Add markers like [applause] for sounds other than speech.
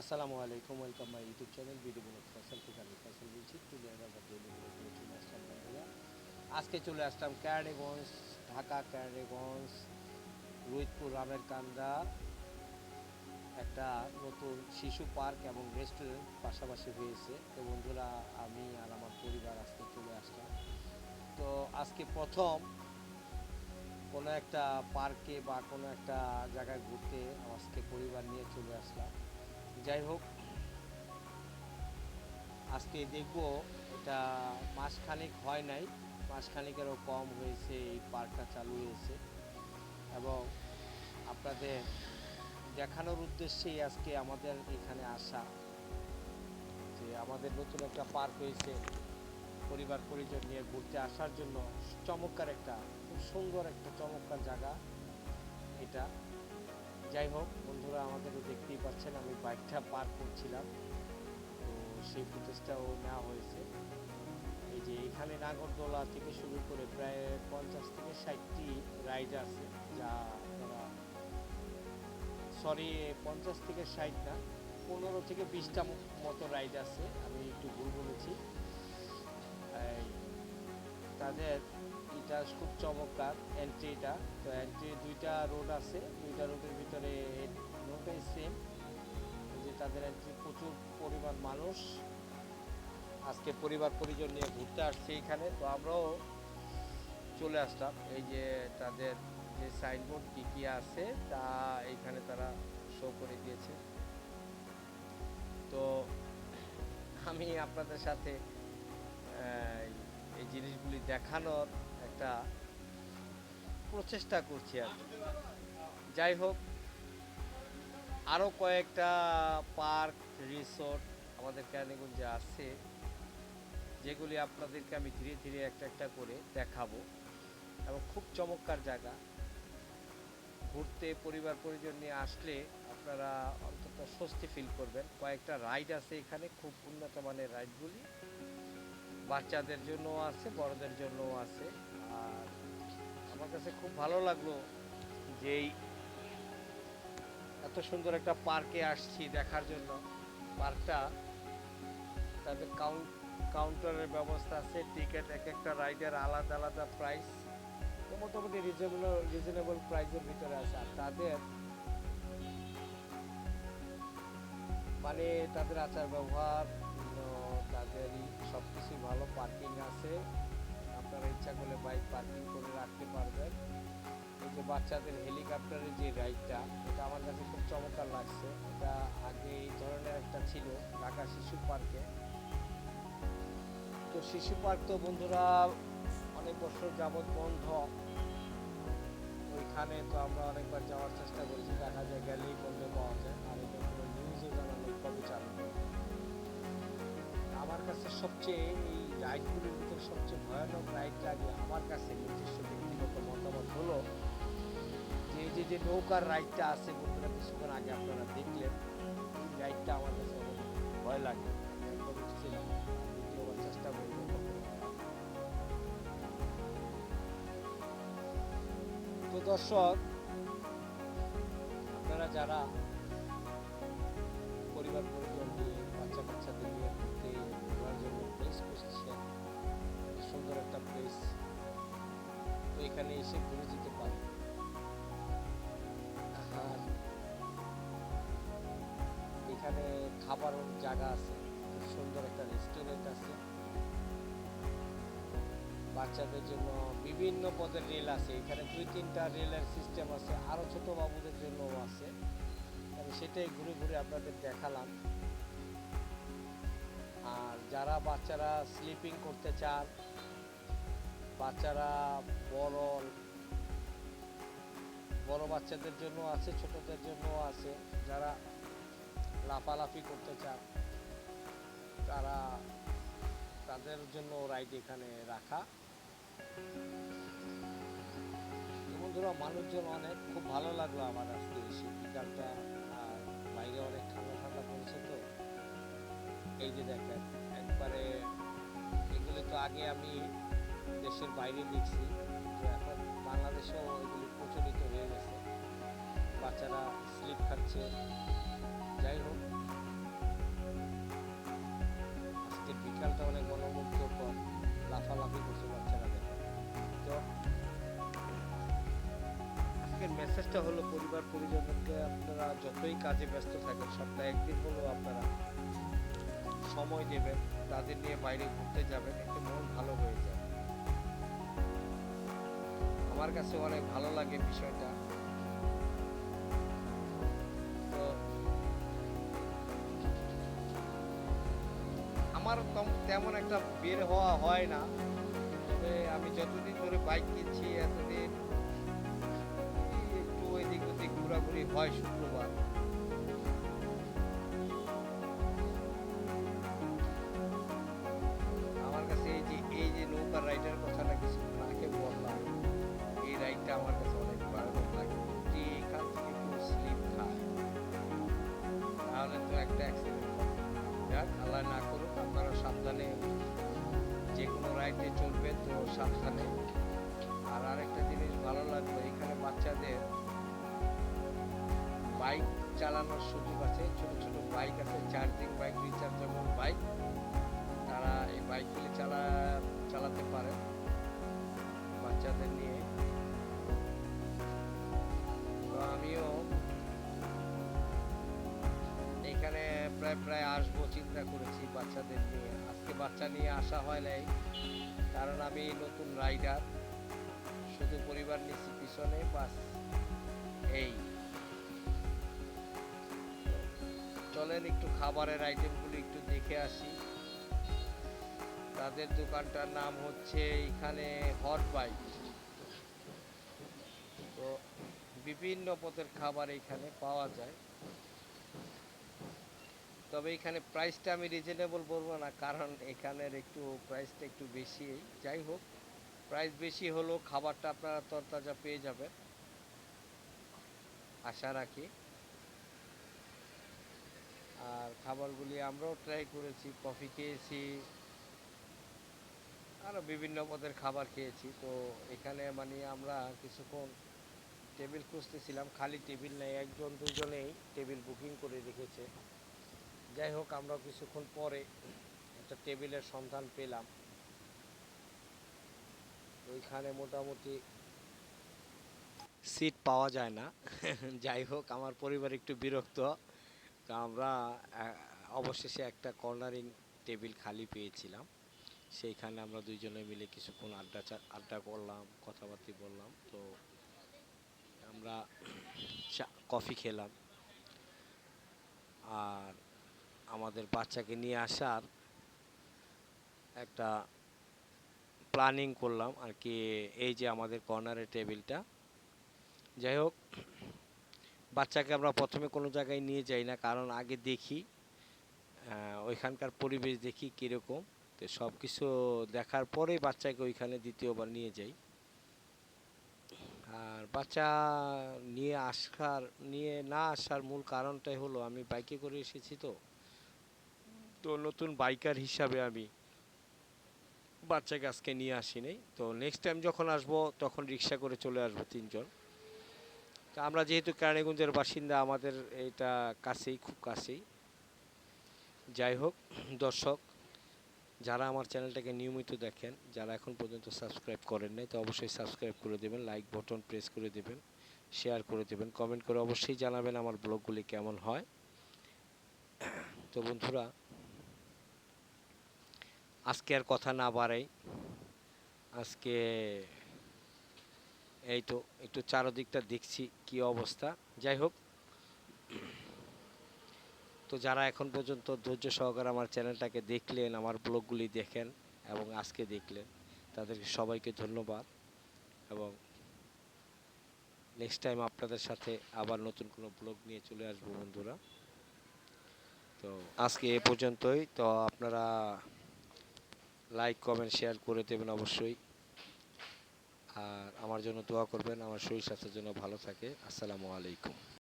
আসসালামু আলাইকুম, welcome my YouTube channel video blog ফসল থেকে আমি ফসল বলছি ডেলি চলে আসলাম বন্ধুরা আজকে চলে আসলাম ক্যারানিগঞ্জ ঢাকা ক্যারানিগঞ্জ রোহিতপুর রামের কান্দা, একটা নতুন শিশু পার্ক এবং রেস্টুরেন্ট পাশাপাশি হয়েছে। তো বন্ধুরা, আমি আর আমার পরিবার আজকে চলে আসলাম। তো আজকে প্রথম কোনো একটা পার্কে বা কোনো একটা জায়গায় ঘুরতে আজকে পরিবার নিয়ে চলে আসলাম। যাই হোক, আজকে দেখব এটা মাসখানেক হয় নাই, মাসখানেকেরও কম হয়েছে, এই পার্কটা চালু হয়েছে। এবং আপনাদের দেখানোর উদ্দেশ্যেই আজকে আমাদের এখানে আসা, যে আমাদের নতুন একটা পার্ক হয়েছে, পরিবার পরিজন নিয়ে ঘুরতে আসার জন্য চমৎকার একটা, খুব সুন্দর একটা চমৎকার জায়গা এটা। যাই হোক, বন্ধুরা আমাদের দেখতেই পাচ্ছেন, আমি বাইকটা পার করছিলাম। তো সেই ফুটেজটাও নেওয়া হয়েছে। এই যে এখানে নাগরদোলা থেকে শুরু করে প্রায় পঞ্চাশ থেকে ষাটটি রাইড আছে, যা সরি পঞ্চাশ থেকে ষাট না, পনেরো থেকে বিশটা মতো রাইড আছে, আমি একটু ভুল বলেছি। তাদের, এটা খুব চমৎকার এন্ট্রিটা তো এন্ট্রি দুইটা রোড আছে দুইটা রোডের ভিতরে রোডটাই সেম যে তাদের এন্ট্রি প্রচুর পরিমাণ মানুষ। আজকে পরিবার পরিজন নিয়ে ঘুরতে আসছে এখানে। তো আমরাও চলে আসলাম। এই যে তাদের যে সাইনবোর্ড কী কী আছে, তা এইখানে তারা শো করে দিয়েছে। তো আমি আপনাদের সাথে এই জিনিসগুলি দেখানোর একটা প্রচেষ্টা করছি আর কি। যাই হোক আরও কয়েকটা পার্ক, রিসোর্ট আমাদের ক্যানিগঞ্জে আছে, যেগুলি আপনাদেরকে আমি ধীরে ধীরে একটা একটা করে দেখাবো। এবং খুব চমৎকার জায়গা। ঘুরতে, পরিবার পরিজন নিয়ে আসলে আপনারা অন্তত স্বস্তি ফিল করবেন। কয়েকটা রাইড আছে এখানে, খুব উন্নত মানের রাইডগুলি বাচ্চাদের জন্যও আছে, বড়দের জন্যও আছে। আর আমার কাছে খুব ভালো লাগল যে এই এত সুন্দর একটা পার্কে আসছি দেখার জন্য। পার্কটা তাদের কাউন্ট কাউন্টারের ব্যবস্থা আছে, টিকিট, এক একটা রাইডের আলাদা আলাদা প্রাইস। মোটামুটি রিজনেবল রিজনেবল প্রাইসের ভিতরে আছে। আর তাদের মানে তাদের আচার ব্যবহার তাদের সব কিছুই ভালো, পার্কিং আছে। আপনারা ইচ্ছা করলে বাইক পার্কিং করে রাখতে পারবেন। যে বাচ্চাদের হেলিকপ্টারের যে রাইডটা এটা আমার কাছে খুব চমৎকার লাগছে। এটা আগে এই ধরনের একটা ছিল, ঢাকা শিশু পার্কে। তো শিশু পার্ক তো বন্ধুরা অনেক বছর যাবৎ বন্ধ। ওইখানে তো আমরা অনেকবার যাওয়ার চেষ্টা করেছি, দেখা যায় গেলেই বন্ধ পাওয়া যায়। আর এটা কোনো নিউজও জানা নেই কবে চালু আমার কাছে সবচেয়ে এই রাইডগুলির ভিতরে সবচেয়ে ভয়ানক রাইডটা আমার কাছে নিজস্ব ব্যক্তিগত মতামত হলো এই যে যে নৌকার রাইডটা আছে, বন্ধুরা কিছুক্ষণ আগে আপনারা দেখলেন। রাইডটা আমার কাছে ভয় লাগে। চেষ্টা দর্শক, আপনারা যারা পরিবার পরিজন নিয়ে বাচ্চা কাচ্চাদের নিয়ে ঘুরতে ঘোরার জন্য প্লেস খুঁজছেন সুন্দর একটা প্লেস তো এখানে এসে ঘুরে যেতে পারেন। এখানে খাবার জায়গা আছে, খুব সুন্দর একটা রেস্টুরেন্ট আছে। বাচ্চাদের জন্য বিভিন্ন পদের রেল আছে, এখানে দুই তিনটা রেলের সিস্টেম আছে আরও ছোট বাবুদের জন্যও আছে। আমি সেটাই ঘুরে ঘুরে আপনাদের দেখালাম। আর যারা বাচ্চারা স্লিপিং করতে চান, বাচ্চারা বড় বড় বাচ্চাদের জন্য আছে, ছোটদের জন্য আছে। যারা লাফালাফি করতে চান, তারা তাদের জন্য রাইড এখানে রাখা। বন্ধুরা, মানুষজন অনেক, খুব ভালো লাগল আমার আজকে এসে বিকালটা আর বাইরে অনেক ঠান্ডা ঠান্ডা পড়েছে তো। এই যে দেখেন, একবারে এগুলো তো আগে আমি দেশের বাইরে দেখছি, তো এখন বাংলাদেশেও এগুলি প্রচলিত হয়ে গেছে। বাচ্চারা স্লিপ খাচ্ছে। যাই হোক। আজকে বিকালটা অনেক মনোমুগ্ধকর, লাফালাফি করছে বাচ্চারা তো আজকের মেসেজটা হলো পরিবার পরিজনকে আপনারা যতই কাজে ব্যস্ত থাকেন, সপ্তাহে একদিন হলেও আপনারা সময় দেবেন, তাদের নিয়ে বাইরে ঘুরতে যাবেন একটু মন ভালো হয়ে যায়। আমার কাছে অনেক ভালো লাগে বিষয়টা। আমার তেমন একটা বের হওয়া হয় না। তবে আমি যতদিন ধরে বাইক কিনছি, এতদিন একটু ওইদিক ওদিক ঘোরাঘুরি হয় শুক্রবার। আমার কাছে এই যে এই যে নৌকার রাইডের কথাটা কিছু আগে বললাম, এই রাইডটা আমার কাছে অনেক ভালো লাগে। এখান থেকে একটু স্লিপ খায় তাহলে তো একটা অ্যাক্সিডেন্ট কোনো রাইডে তো সাবধানে আর আরেকটা জিনিস ভালো লাগল, এখানে বাচ্চাদের বাইক চালানোর সুযোগ আছে। ছোট ছোট বাইক আছে, চার্জিং বাইক রিচার্জেবল বাইক। তারা এই বাইকগুলি চালা, চালাতে পারে বাচ্চাদের নিয়ে। তো আমিও এখানে প্রায় প্রায় আসব, চিন্তা করেছি বাচ্চাদের নিয়ে। আজকে বাচ্চা নিয়ে আসা হয় নাই। কারণ আমি নতুন রাইডার শুধু পরিবার নিচ্ছি পিছনে, বাস এই। চলেন একটু খাবারের আইটেমগুলো একটু দেখে আসি। তাদের দোকানটার নাম হচ্ছে এখানে হট বাইক তো বিভিন্ন পথের খাবার এখানে পাওয়া যায়। তবে এখানে প্রাইসটা আমি রিজনেবল বলব না, কারণ এখানের একটু প্রাইসটা একটু বেশি। যাই হোক প্রাইস বেশি হলেও খাবারটা আপনারা তরতাজা পেয়ে যাবেন। আশা রাখি। আর খাবারগুলি আমরাও ট্রাই করেছি কফি খেয়েছি। আরও বিভিন্ন পদের খাবার খেয়েছি। তো এখানে মানে আমরা কিছুক্ষণ টেবিল খুঁজতেছিলাম, খালি টেবিল নেই, একজন দুজনেই টেবিল বুকিং করে রেখেছে। যাই হোক, আমরা কিছুক্ষণ পরে একটা টেবিলের সন্ধান পেলাম। ওইখানে মোটামুটি সিট পাওয়া যায় না। [laughs] যাই হোক, আমার পরিবার একটু বিরক্ত। আমরা অবশেষে একটা কর্নারিং টেবিল খালি পেয়েছিলাম। সেইখানে আমরা দুইজনে মিলে কিছুক্ষণ আড্ডা আড্ডা করলাম, কথাবার্তা বললাম। তো আমরা চা, কফি খেলাম। আর আমাদের বাচ্চাকে নিয়ে আসার একটা প্ল্যানিং করলাম আর কি, এই যে আমাদের কর্নারের টেবিলটা যাই হোক, বাচ্চাকে আমরা প্রথমে কোনো জায়গায় নিয়ে যাই না, কারণ আগে দেখি ওইখানকার পরিবেশ দেখি কীরকম। তো সব কিছু দেখার পরেই বাচ্চাকে ওইখানে দ্বিতীয়বার নিয়ে যাই। আর বাচ্চা নিয়ে আসার, নিয়ে না আসার মূল কারণটাই হলো, আমি বাইকে করে এসেছি তো। তো নতুন বাইকার হিসাবে আমি বাচ্চাকে আজকে নিয়ে আসিনি তো নেক্সট টাইম যখন আসব, তখন রিক্সা করে চলে আসব তিনজন। তো আমরা যেহেতু কেরানীগঞ্জের বাসিন্দা, আমাদের এটা কাছেই, খুব কাছেই। যাই হোক, দর্শক, যারা আমার চ্যানেলটাকে নিয়মিত দেখেন, যারা এখন পর্যন্ত সাবস্ক্রাইব করেন নাই, তো অবশ্যই সাবস্ক্রাইব করে দেবেন লাইক বটন প্রেস করে দেবেন শেয়ার করে দেবেন কমেন্ট করে অবশ্যই জানাবেন আমার ব্লগগুলি কেমন হয়। তো বন্ধুরা আজকে আর কথা না বাড়াই। আজকে এই তো একটু চারদিকটা দেখছি কি অবস্থা। যাই হোক, তো যারা এখন পর্যন্ত ধৈর্য সহকারে আমার চ্যানেলটাকে দেখলেন, আমার ব্লগগুলি দেখেন এবং আজকে দেখলেন, তাদেরকে সবাইকে ধন্যবাদ এবং নেক্সট টাইম আপনাদের সাথে আবার নতুন কোনো ব্লগ নিয়ে চলে আসব বন্ধুরা। তো আজকে এ পর্যন্তই। তো আপনারা লাইক কমেন্ট শেয়ার করে দেবেন অবশ্যই। আর আমার জন্য দোয়া করবেন, আমার শরীর স্বাস্থ্যের জন্য ভালো থাকে। আসসালামু আলাইকুম।